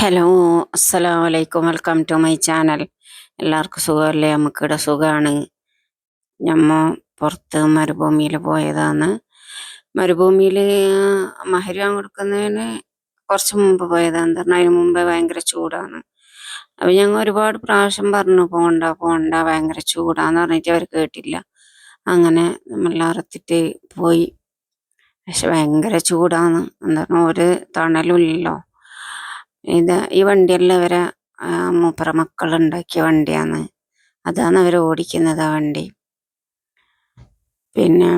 Hello അസ്സലാമു വലൈക്കും welcome to my channel എല്ലാവർക്കും സുഖമല്ലേ? നമുക്കിവിടെ സുഖമാണ് ഞമ്മ പുറത്ത് മരുഭൂമിയിൽ പോയതാണ്. മരുഭൂമിയിൽ മഹരിയാൻ കൊടുക്കുന്നതിന് കുറച്ച് മുമ്പ് പോയതാണ്. കാരണം അതിന് മുമ്പേ ഭയങ്കര ചൂടാണ്. അപ്പം ഞങ്ങൾ ഒരുപാട് പ്രാവശ്യം പറഞ്ഞു പോകണ്ട പോകണ്ട ഭയങ്കര ചൂടാന്ന് പറഞ്ഞിട്ട് അവർ കേട്ടില്ല. അങ്ങനെ നമ്മൾ എത്തിയിട്ട് പോയി. പക്ഷെ ഭയങ്കര ചൂടാണ്. എന്താ പറഞ്ഞാൽ ഒരു തണലും ഇല്ലല്ലോ ഇത് ഈ വണ്ടിയെല്ലാം ഇവരെ മൂപ്പറ മക്കൾ ഉണ്ടാക്കിയ വണ്ടിയാണ് അതാണ് അവർ ഓടിക്കുന്നത് ആ വണ്ടി. പിന്നെ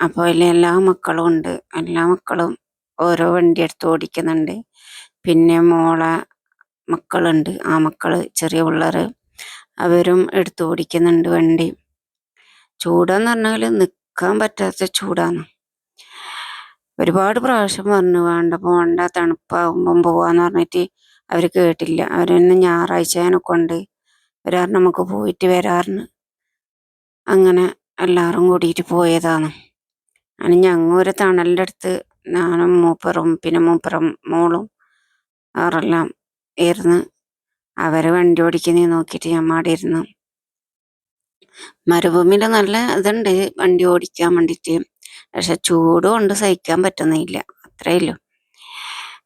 അപ്പോൾ അതിൽ എല്ലാ മക്കളും ഉണ്ട്. എല്ലാ മക്കളും ഓരോ വണ്ടി എടുത്ത് ഓടിക്കുന്നുണ്ട്. പിന്നെ മോളെ മക്കളുണ്ട്. ആ മക്കൾ ചെറിയ പിള്ളേർ അവരും എടുത്ത് ഓടിക്കുന്നുണ്ട് വണ്ടി. ചൂടെന്ന് പറഞ്ഞാൽ നിൽക്കാൻ പറ്റാത്ത ചൂടാണ് ഒരുപാട് പ്രാവശ്യം പറഞ്ഞു വേണ്ട പോണ്ട തണുപ്പാകുമ്പം പോവാന്ന് പറഞ്ഞിട്ട് അവർ കേട്ടില്ല. അവരെന്നെ ഞായറാഴ്ചേനെ കൊണ്ട് ഒരാറ് നമുക്ക് പോയിട്ട് വരാറിന് അങ്ങനെ എല്ലാവരും കൂടിയിട്ട് പോയതാണ്. അങ്ങനെ ഞങ്ങൾ ഒരു തണലിന്റെ അടുത്ത് ഞാനും മൂപ്പറും പിന്നെ മൂപ്പറും മോളും അവരെല്ലാം ഇരുന്ന് അവർ വണ്ടി ഓടിക്കുന്നത് നോക്കിയിട്ട് അവിടെ ഇരുന്നു. മരുഭൂമിയിൽ നല്ല ഇതുണ്ട്. വണ്ടി ഓടിക്കാൻ വേണ്ടിയിട്ട് പക്ഷെ ചൂട് കൊണ്ട് സഹിക്കാൻ പറ്റുന്നില്ല. അത്രേ ഉള്ളൂ.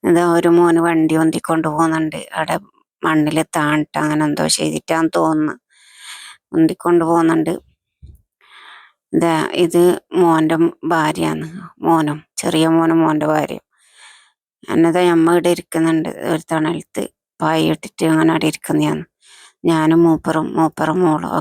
എന്താ ഒരു മോന് വണ്ടി ഉന്തിക്കൊണ്ട് പോകുന്നുണ്ട്. അവിടെ മണ്ണിൽ താണിട്ട് അങ്ങനെ എന്തോ ചെയ്തിട്ടാന്ന് തോന്നുന്നു. ഉന്തിക്കൊണ്ട് പോകുന്നുണ്ട്. ഇതാ ഇത് മോന്റെ ഭാര്യയാണ് മോനും ചെറിയ മോനും മോന്റെ ഭാര്യ എന്നതാ അമ്മ ഇവിടെ ഇരിക്കുന്നുണ്ട്. ഒരു തണലത്ത് പായ ഇട്ടിട്ട് അങ്ങനെ അവിടെ ഇരിക്കുന്നതാണ്. ഞാനും മൂപ്പറും മൂപ്പറും മോളും